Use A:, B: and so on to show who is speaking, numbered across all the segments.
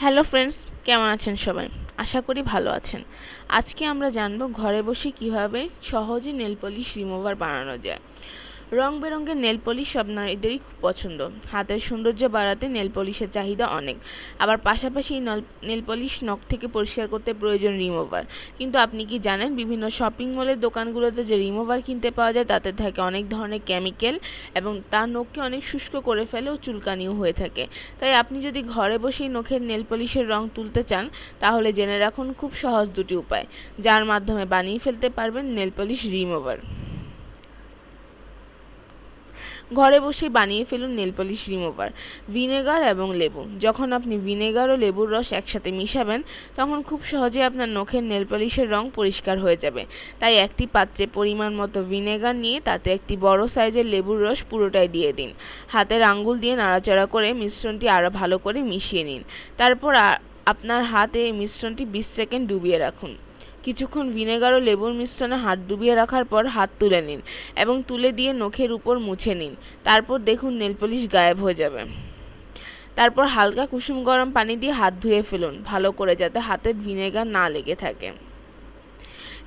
A: Hello friends, কেমন আছেন সবাই? আশা করি ভালো আছেন। আজকে আমরা জানব ঘরে বসে কীভাবে সহজে নেলপলিশ রিমুভার বানানো যায়। রং বেরঙের নেল পলিশ সব নারীদেরই খুব পছন্দ। হাতের সৌন্দর্য বাড়াতে নেল পলিশের চাহিদা অনেক। আবার পাশাপাশি নল নেল পলিশ নখ থেকে পরিষ্কার করতে প্রয়োজন রিমুভার। কিন্তু আপনি কি জানেন, বিভিন্ন শপিং মলের দোকানগুলোতে যে রিমুভার কিনতে পাওয়া যায়, তাতে থাকে অনেক ধরনের কেমিক্যাল এবং তা নখকে অনেক শুষ্ক করে ফেলে ও চুলকানিও হয়ে থাকে। তাই আপনি যদি ঘরে বসেই নখের নেল পলিশের রং তুলতে চান, তাহলে জেনে রাখুন খুব সহজ দুটি উপায়, যার মাধ্যমে বানিয়ে ফেলতে পারবেন নেল পলিশ রিমুভার। ঘরে বসে বানিয়ে ফেলুন নেল পলিশ রিমুভার, ভিনেগার এবং লেবু। যখন আপনি ভিনেগার ও লেবুর রস একসাথে মিশাবেন, তখন খুব সহজে আপনার নখের নেল পলিশের রং পরিষ্কার হয়ে যাবে। তাই একটি পাত্রে পরিমাণ মতো ভিনেগার নিয়ে তাতে একটি বড় সাইজের লেবুর রস পুরোটাই দিয়ে দিন। হাতের আঙ্গুল দিয়ে নাড়াচাড়া করে মিশ্রণটি আরও ভালো করে মিশিয়ে নিন। তারপর আপনার হাতে এই মিশ্রণটি বিশ সেকেন্ড ডুবিয়ে রাখুন। কিছুক্ষণ ভিনেগার ও লেবুর মিশ্রণে হাত ডুবিয়ে রাখার পর হাত তুলে নিন এবং তুলে দিয়ে নখের উপর মুছে নিন। তারপর দেখুন নেল পলিশ গায়েব হয়ে যাবে। তারপর হালকা কুসুম গরম পানি দিয়ে হাত ধুয়ে ফেলুন, ভালো করে যাতে হাতের ভিনেগার না লেগে থাকে।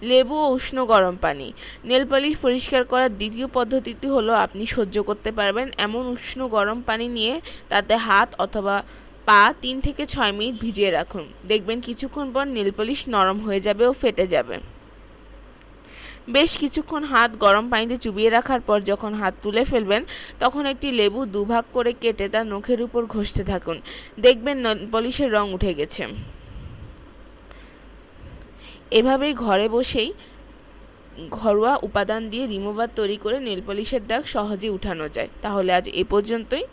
A: লেবু ও উষ্ণ গরম পানি। নেল পালিশ পরিষ্কার করার দ্বিতীয় পদ্ধতিটি হলো আপনি সহ্য করতে পারবেন এমন উষ্ণ গরম পানি নিয়ে তাতে হাত অথবা পা তিন থেকে ছয় মিনিট ভিজিয়ে রাখুন। দেখবেন কিছুক্ষণ পর নেলপলিশ নরম হয়ে যাবে ও ফেটে যাবে। বেশ কিছুক্ষণ হাত গরম পানিতে চুবিয়ে রাখার পর যখন হাত তুলে ফেলবেন, তখন একটি লেবু দুভাগ করে কেটে তার নখের উপর ঘষতে থাকুন। দেখবেন পলিশের রং উঠে গেছে। এভাবেই ঘরে বসেই ঘরোয়া উপাদান দিয়ে রিমুভার তৈরি করে নেল পলিশের দাগ সহজে উঠানো যায়। তাহলে আজ এ পর্যন্তই।